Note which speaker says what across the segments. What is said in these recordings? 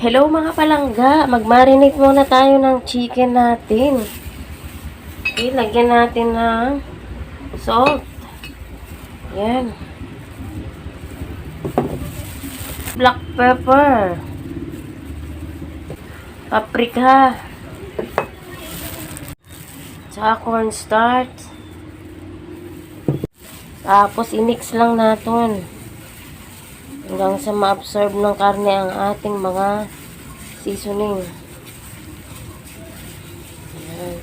Speaker 1: Hello mga palangga, mag-marinate muna tayo ng chicken natin. Okay, natin ng salt. Yan. Black pepper. Paprika. Tsaka cornstarch. Tapos, i-mix lang natin. Hanggang sa ma-absorb ng karne ang ating mga seasoning. Ayan.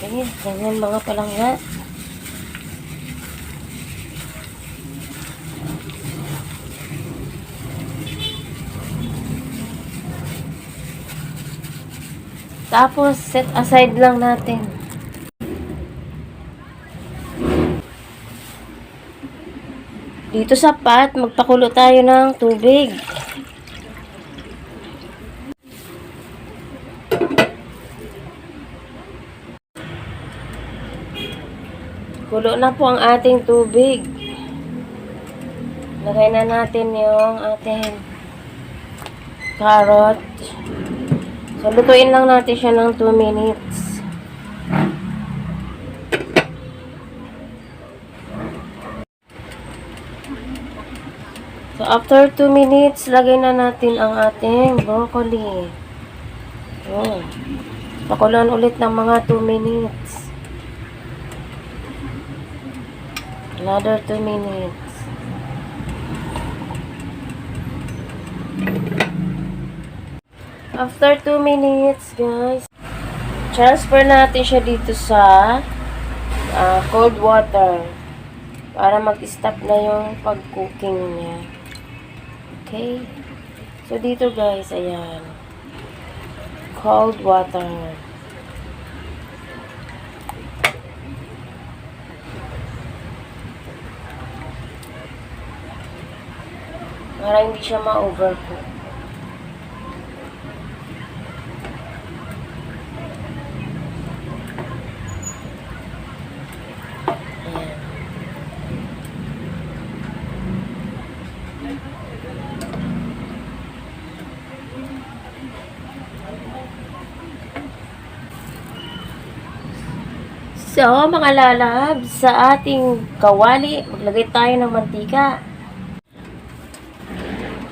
Speaker 1: Okay, ganyan mga palangga. Tapos, set aside lang natin. Dito sa pot, magpakulo tayo ng tubig. Kulo na po ang ating tubig. Lagay na natin yung ating carrot. So, lutuin lang natin siya ng 2 minutes. So, after 2 minutes, lagay na natin ang ating broccoli. Yun. Pakulan ulit ng mga 2 minutes. Another 2 minutes. After 2 minutes, guys, transfer natin siya dito sa ah, cold water para mag-stop na yung pag-cooking niya. Okay? So, dito guys, ayan. Cold water. Para hindi siya ma-overcook. Ayan. So, mga lalab, sa ating kawali, maglagay tayo ng mantika.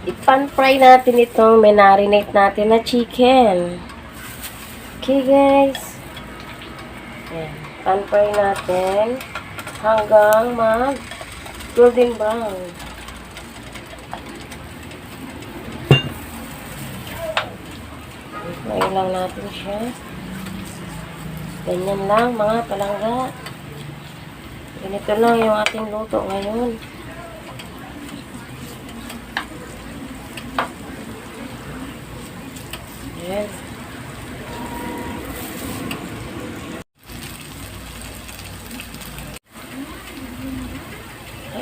Speaker 1: Ipan-fry natin itong minarinate natin na chicken. Okay, guys. Ayan. Pan-fry natin hanggang mag golden brown. Lang natin siya. Ganyan lang mga palangga. Ganito lang yung ating luto ngayon. Ayan.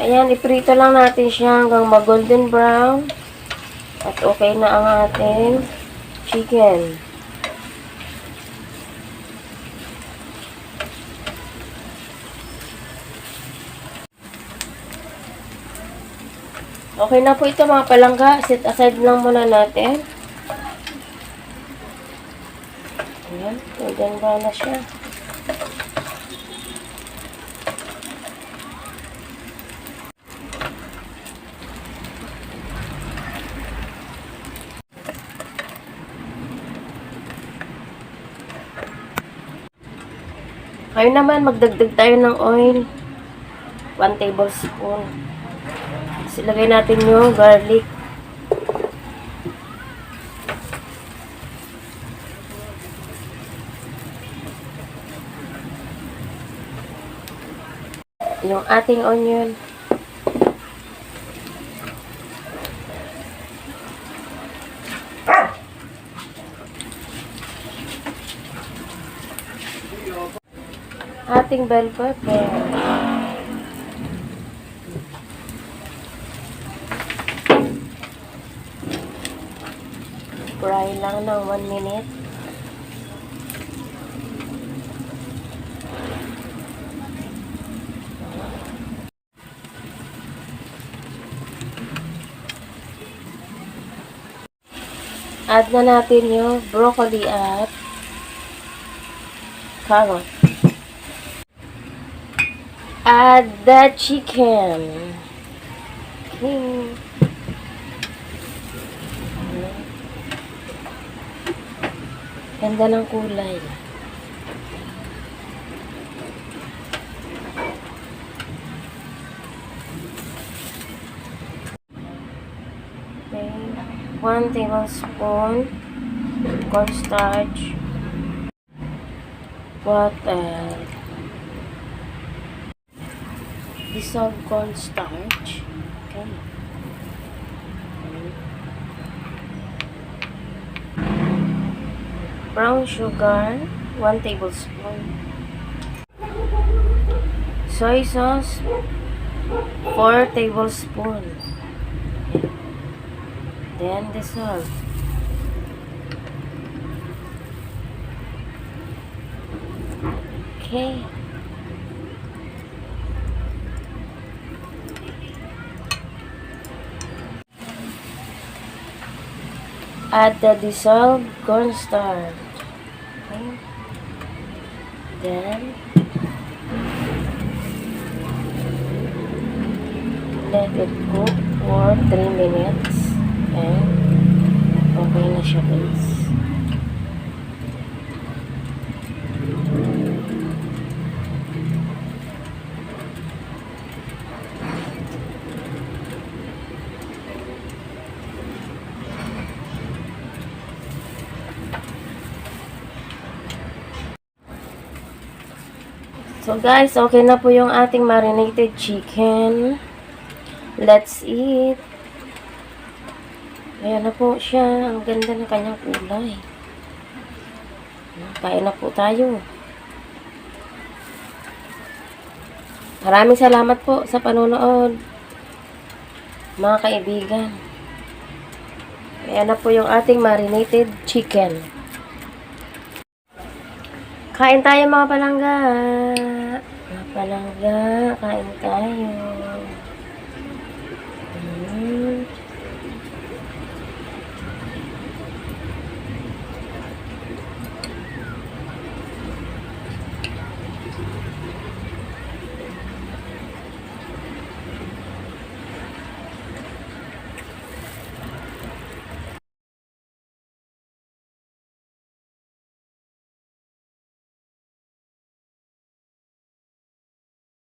Speaker 1: Ayan, iprito lang natin siya hanggang mag-golden brown. At okay na ang ating chicken. Okay na po ito mga palangga. Set aside lang muna natin. Ayan, golden brown na siya. Kayo naman, magdagdag tayo ng oil. 1 tablespoon. Silagay natin yung garlic. Yung ating onion. Ating bell pepper. fry lang ng 1 minute. Add na natin yung broccoli at carrot. Add the chicken. Okay. Ganda ng kulay. Okay. One tablespoon cornstarch. Water. Dissolved cornstarch. Okay. Brown sugar, 1 tablespoon. Soy sauce, 4 tablespoon. Then dissolve. Okay. Add the dissolved cornstarch. Okay. Then let it cook for 3 minutes. And okay na siya guys. So guys, okay na po yung ating marinated chicken. Let's eat. Ayan na po siya. Ang ganda ng kanyang kulay. Kain na po tayo. Maraming salamat po sa panonood. Mga kaibigan. Ayan na po yung ating marinated chicken. Kain tayo mga palangga. Mga palangga, kain tayo.